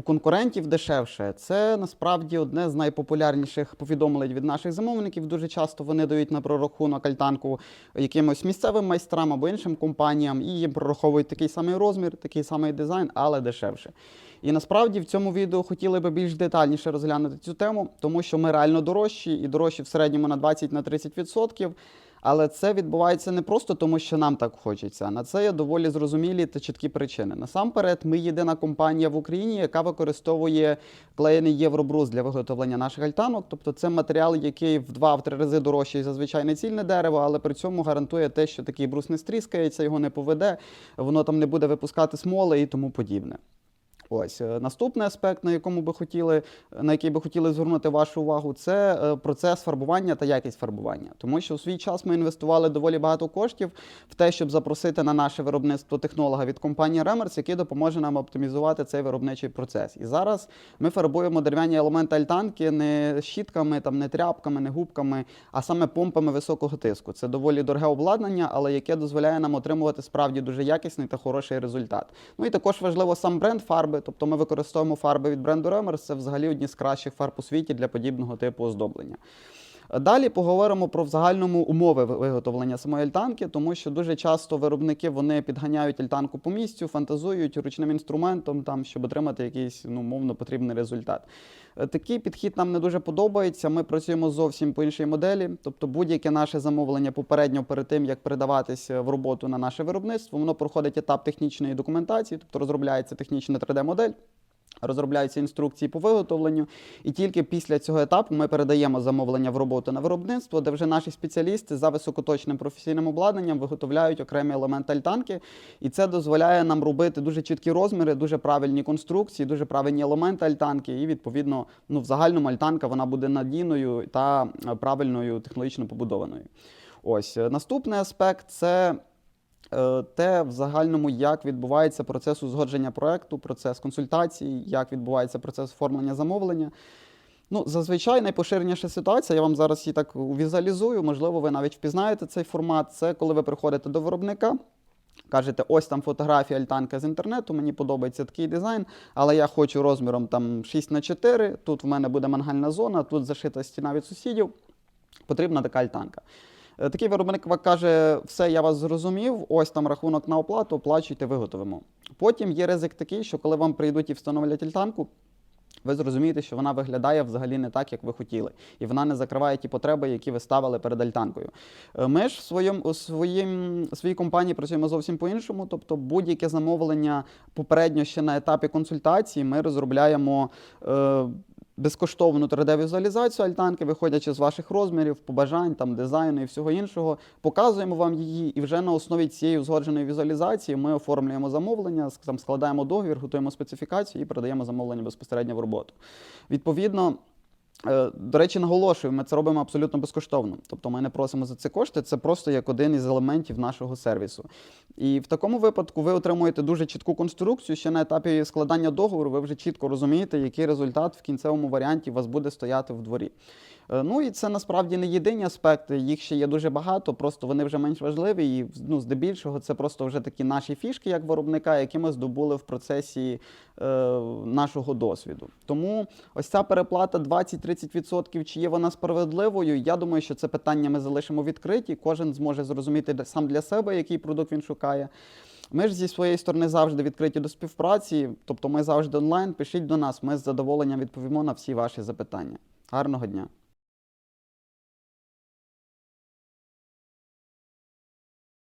у конкурентів дешевше. Це насправді одне з найпопулярніших повідомлень від наших замовників. Дуже часто вони дають на прорахунок альтанку якимось місцевим майстрам або іншим компаніям, і їм прораховують такий самий розмір, такий самий дизайн, але дешевше. І насправді в цьому відео хотіли би більш детальніше розглянути цю тему, тому що ми реально дорожчі і дорожчі в середньому на 20-30%. Але це відбувається не просто тому, що нам так хочеться. На це є доволі зрозумілі та чіткі причини. Насамперед, ми єдина компанія в Україні, яка використовує клеєний євробрус для виготовлення наших альтанок. Тобто це матеріал, який в 2-3 рази дорожчий за звичайне цільне дерево, але при цьому гарантує те, що такий брус не стріскається, його не поведе, воно там не буде випускати смоли і тому подібне. Ось е, наступний аспект, на якому би хотіли, на який би хотіли звернути вашу увагу, це е, процес фарбування та якість фарбування. Тому що у свій час ми інвестували доволі багато коштів в те, щоб запросити на наше виробництво технолога від компанії Remers, який допоможе нам оптимізувати цей виробничий процес. І зараз ми фарбуємо дерев'яні елементи альтанки не щітками, там не тряпками, не губками, а саме помпами високого тиску. Це доволі дороге обладнання, але яке дозволяє нам отримувати справді дуже якісний та хороший результат. Ну і також важливо сам бренд фарби. Тобто ми використовуємо фарби від бренду Remers, це взагалі одні з кращих фарб у світі для подібного типу оздоблення. Далі поговоримо про в загальному умови виготовлення самої альтанки, тому що дуже часто виробники вони підганяють альтанку по місцю, фантазують ручним інструментом, там, щоб отримати якийсь ну, мовно потрібний результат. Е, Такий підхід нам не дуже подобається. Ми працюємо зовсім по іншій моделі. Тобто будь-яке наше замовлення попередньо перед тим, як передаватися в роботу на наше виробництво, воно проходить етап технічної документації, тобто розробляється технічна 3D-модель. Розробляються інструкції по виготовленню, і тільки після цього етапу ми передаємо замовлення в роботу на виробництво, де вже наші спеціалісти за високоточним професійним обладнанням виготовляють окремі елементи альтанки. І це дозволяє нам робити дуже чіткі розміри, дуже правильні конструкції, дуже правильні елементи альтанки. І відповідно, ну в загальному альтанка вона буде надійною та е, правильною технологічно побудованою. Ось е, наступний аспект це те в загальному, як відбувається процес узгодження проекту, процес консультацій, як відбувається процес оформлення замовлення. Ну, зазвичай найпоширеніша ситуація, я вам зараз її так візуалізую, можливо, ви навіть впізнаєте цей формат. Це коли ви приходите до виробника. Кажете, ось там фотографія альтанка з інтернету, мені подобається такий дизайн, але я хочу розміром там 6 на 4 тут в мене буде мангальна зона, тут зашита стіна від сусідів. Потрібна така альтанка. Е, Такий виробник каже, все, я вас зрозумів, ось там рахунок на оплату, оплачуйте, виготовимо. Потім є ризик такий, що коли вам прийдуть і встановлять альтанку, ви зрозумієте, що вона виглядає взагалі не так, як ви хотіли, і вона не закриває ті потреби, які ви ставили перед альтанкою. Е, Ми ж в своєму у своїм своїй компанії працюємо зовсім по-іншому. Тобто, будь-яке замовлення попередньо ще на етапі консультації ми розробляємо. Е, Безкоштовну 3D-візуалізацію альтанки, виходячи з ваших розмірів, побажань, там, дизайну і всього іншого, показуємо вам її, і вже на основі цієї узгодженої візуалізації ми оформлюємо замовлення, там, складаємо договір, готуємо специфікацію і передаємо замовлення безпосередньо в роботу. Відповідно, До речі, наголошую, ми це робимо абсолютно безкоштовно. Тобто ми не просимо за це кошти, це просто як один із елементів нашого сервісу. І в такому випадку ви отримуєте дуже чітку конструкцію. Ще на етапі складання договору ви вже чітко розумієте, який результат в кінцевому варіанті вас буде стояти в дворі. Е, Ну і це насправді не єдині аспекти, їх ще є дуже багато, просто вони вже менш важливі. І ну, здебільшого це просто вже такі наші фішки як виробника, які ми здобули в процесі е, нашого досвіду. Тому ось ця переплата 20-30%, чи є вона справедливою, я думаю, що це питання ми залишимо відкриті. Кожен зможе зрозуміти сам для себе, який продукт він шукає. Ми ж зі своєї сторони завжди відкриті до співпраці, тобто ми завжди онлайн. Пишіть до нас, ми з задоволенням відповімо на всі ваші запитання. Гарного дня!